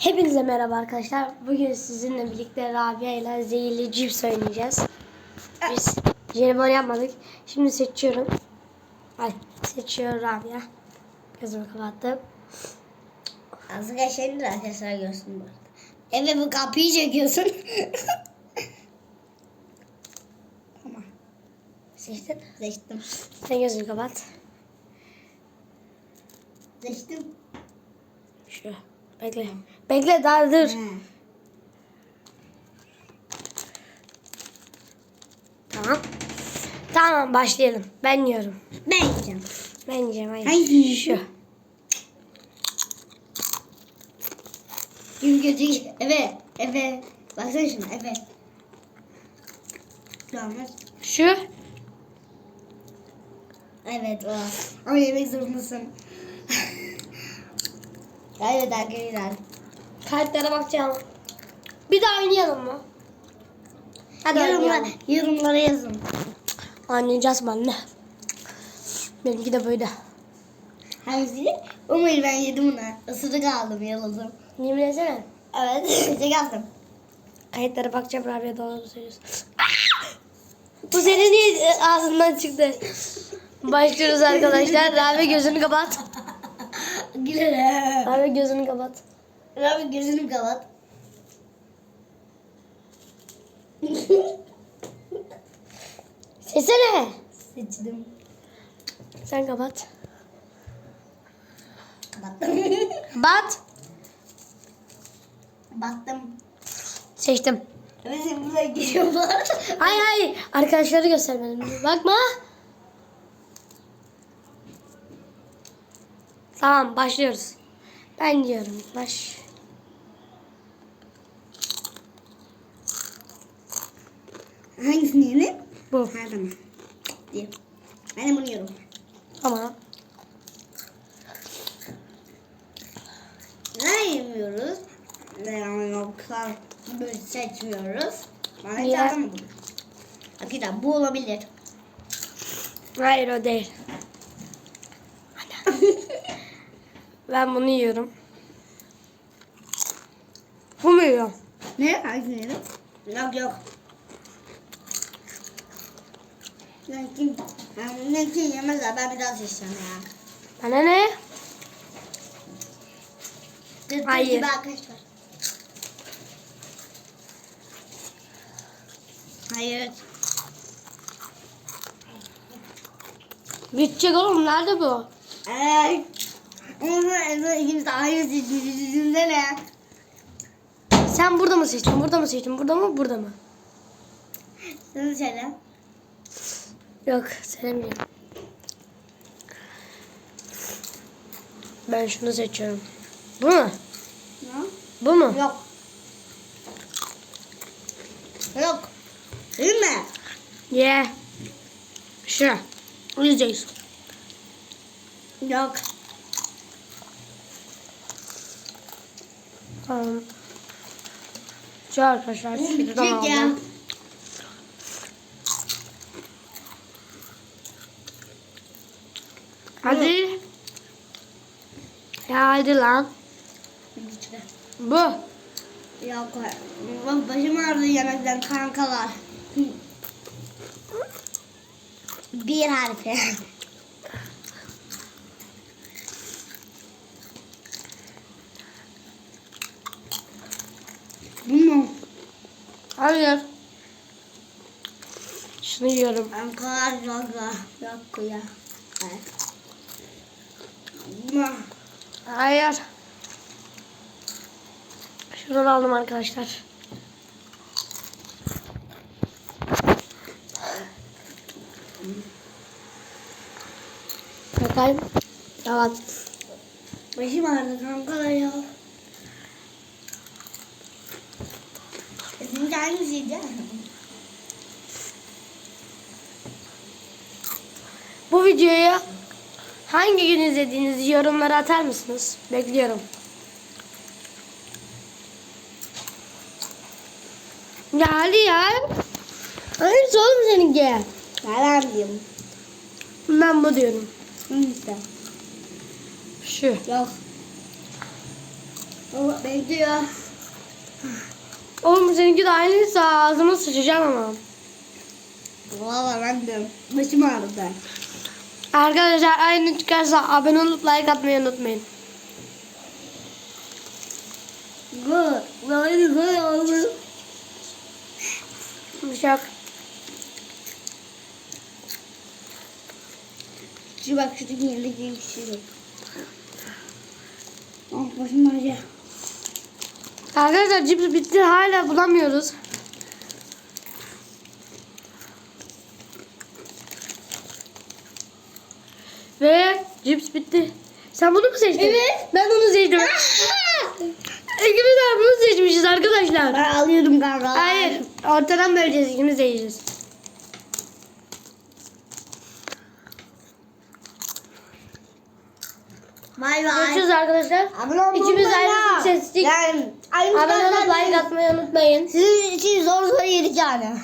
Hepinize merhaba arkadaşlar. Bugün sizinle birlikte Rabia ile zehirli cips oynayacağız. Biz jelibon yapmadık. Şimdi seçiyorum. Ay seçiyor Rabia. Gözümü kapattım. Arkadaşlar da arkadaşlar görsün bu arada. Evet bu kapıyı çekiyorsun. tamam. Seçtin. Seçtim. Sen gözünü kapat. Seçtim. Şu. Bekle. Bekle daha dur. Tamam. Tamam başlayalım. Ben yiyorum. Ben yiyeceğim. Ben yiyeceğim. Hayır. Hangi Şu. Gün gözü evet evet. Baksana şuna evet. Şu. Evet o. Ama yemek zorundasın. evet arkadaşlar. Kayıtlara bakacağım. Bir daha oynayalım mı? Hadi oynayalım. yorumlara yazın. Oynayacağız benimle. Benimki de böyle. Hangisi? Umarım ben yedim bunu. Isırık aldım yaladım. Yemin etsene. Evet. Çek aldım. Kayıtlara bakacağım Rabia doğru söylüyorsun. Bu senin niye ağzından çıktı? Başlıyoruz arkadaşlar. Rabia gözünü kapat. Rabia gözünü kapat. Abi gözünü kapat. Sesene. Seçtim. Sen kapat. Kapattım. Bat. Baktım. Seçtim. Evet buraya geliyorlar. Hay hay. Arkadaşları göstermedim. Bakma. Tamam başlıyoruz. Ben diyorum. Baş. Hangisini yiyelim? Bu. Ha tamam. Diye. Ben de bunu yiyorum. Tamam. Ne yemiyoruz? Ne yoksa böyle seçmiyoruz. Bana Niye? hiç mı bu? Akida bu olabilir. Hayır o değil. Ben bunu yiyorum. Bu mu yiyor? ne? Hangisini yiyelim? Yok yok. Ben kim? Ben ne kim yemezler ben bir daha seçeceğim ya. Bana ne? Tırt Hayır. gibi arkadaşlar. Hayır. Bitecek oğlum nerede bu? Evet. İkimiz de aynı seçmişiz yüzünde Sen burada mı seçtin? Burada mı seçtin? Burada mı? Burada mı? Sen söyle. Yok söylemiyorum. Ben şunu seçiyorum. Bu mu? Ne? Bu mu? Yok. Yok. Değil mi? Ye. Şu. Yiyeceğiz. Yok. Tamam. Şu arkadaşlar. Şuradan ya. aldım. Hadi. Ya hadi lan. Bu. Bak başım ağrıdı yemekten kankalar. Bir harfi. Bu mu? Hayır. Şunu yiyorum. Kankalar yok ya. Yok ya. Evet. Hayır. Şuradan aldım arkadaşlar. Bakayım. Tamam. Başım ağrıdı kankalar ya. Seninki hangisiydi? Bu videoyu hangi gün izlediğinizi yorumlara atar mısınız? Bekliyorum. Ya hadi ya. Hayır oğlum seninki. Nereden bileyim? Ben bu diyorum. Hangisi? Şu. Yok. O benziyor. Oğlum seninki de aynıysa ağzıma sıçacağım ama. Valla ben de başım ağrıdı. Arkadaşlar aynı çıkarsa abone olup like atmayı unutmayın. Bu böyle böyle oldu. Bıçak. Şu bak şu yerindeki bir şey. Oh başım ağrıyor. Arkadaşlar cips bitti hala bulamıyoruz. Ve cips bitti. Sen bunu mu seçtin? Evet. Ben bunu seçtim. İkimiz de bunu seçmişiz arkadaşlar. Ben alıyorum kanka. Hayır. Ortadan böleceğiz. ikimiz de yiyeceğiz. Bay bay. Görüşürüz arkadaşlar. Abone olmayı İkimiz ha. seçtik. Yani Abone olup like atmayı unutmayın. Sizin için zor zor yedik yani.